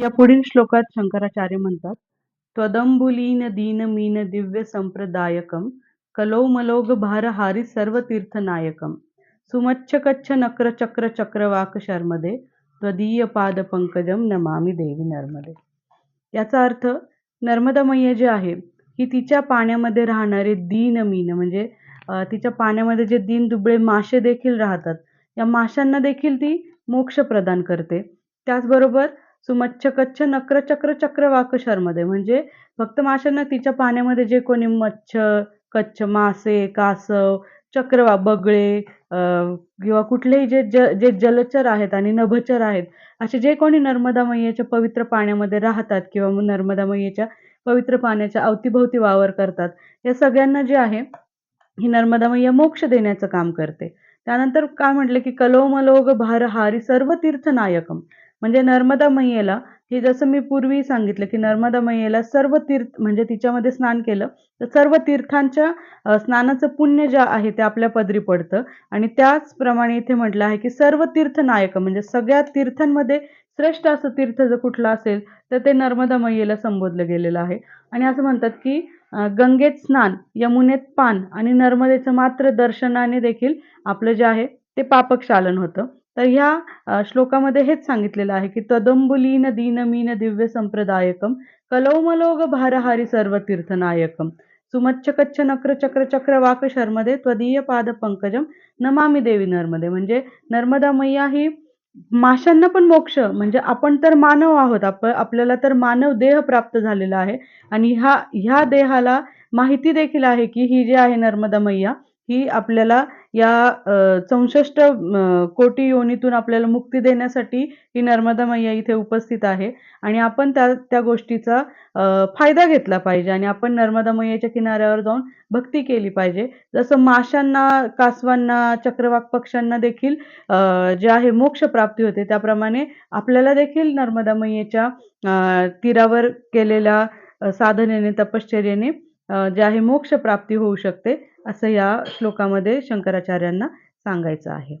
या पुढील श्लोकात शंकराचार्य म्हणतात त्वदंबुलीन दीन मीन दिव्य संप्रदायकम कलौमलोग भारहारी सर्व तीर्थनायकम सुमच्छ कच्छ नक्र चक्र चक्रवाक शर्मदे त्वदीय पाद पंकजम नमामी देवी नर्मदे। याचा अर्थ नर्मदा मैया जे आहे ही तिच्या पाण्यामध्ये राहणारे दीनमीन म्हणजे तिच्या पाण्यामध्ये जे दीन दुबळे मासे देखील राहतात या माशांना देखील ती मोक्ष प्रदान करते. त्याचबरोबर सुमच्छ कच्छ नक्र चक्र चक्रवाक शर्मदे. म्हणजे फक्त माशांना तिच्या पाण्यामध्ये जे कोणी मच्छ कच्छ मासे कासव चक्रवा बगळे अं, किंवा कुठलेही जे ज जे जलचर आहेत आणि नभचर आहेत असे जे कोणी नर्मदा मैयाच्या पवित्र पाण्यामध्ये राहतात किंवा मग नर्मदा मैयाच्या पवित्र पाण्याच्या अवतीभोवती वावर करतात या सगळ्यांना जे आहे ही नर्मदा मैया मोक्ष देण्याचं काम करते. त्यानंतर काय म्हटलं की कलोमलोग भारहारी सर्व तीर्थनायकम. म्हणजे नर्मदा मैयेला हे जसं मी पूर्वी सांगितलं की नर्मदा मैयेला सर्व तीर्थ म्हणजे तिच्यामध्ये स्नान केलं तर सर्व तीर्थांच्या स्नानाचं पुण्य जे आहे ते आपल्या पदरी पडतं. आणि त्याचप्रमाणे इथे म्हटलं आहे की सर्व तीर्थनायक म्हणजे सगळ्या तीर्थांमध्ये श्रेष्ठ असं तीर्थ जर कुठलं असेल तर ते नर्मदा मैयेला संबोधलं गेलेलं आहे. आणि असं म्हणतात की गंगेत स्नान यमुनेत पान आणि नर्मदेचं मात्र दर्शनाने देखील आपलं जे आहे ते पापक्षालन होतं. तर ह्या श्लोकामध्ये हेच सांगितलेलं आहे की तदंबुलीन दीनमीन दिव्य संप्रदायकम कलौमलोग भारहारी सर्व तीर्थनायकम सुमच्छ कच्छ नक्र चक्र चक्र वाक शर्मदे त्वदीय पाद पंकजम नमामी देवी नर्मदे. म्हणजे नर्मदा मैया ही माशांना पण मोक्ष म्हणजे आपण तर मानव आहोत आप आपल्याला तर मानव देह प्राप्त झालेला आहे. आणि ह्या ह्या देहाला माहिती देखील आहे की ही जी आहे नर्मदा मैया ही आपल्याला या चौसष्ट कोटी योनीतून आपल्याला मुक्ती देण्यासाठी ही नर्मदा मैया इथे उपस्थित आहे. आणि आपण त्या त्या गोष्टीचा फायदा घेतला पाहिजे आणि आपण नर्मदा मैयाच्या किनाऱ्यावर जाऊन भक्ती केली पाहिजे. जसं माशांना कासवांना चक्रवाक पक्ष्यांना देखील जे आहे मोक्ष प्राप्ती होते त्याप्रमाणे आपल्याला देखील नर्मदा मैयेच्या तीरावर केलेल्या साधनेने तपश्चर्येने जे आहे मोक्ष प्राप्ती होऊ शकते असं या श्लोकामध्ये शंकराचार्यांना सांगायचं आहे.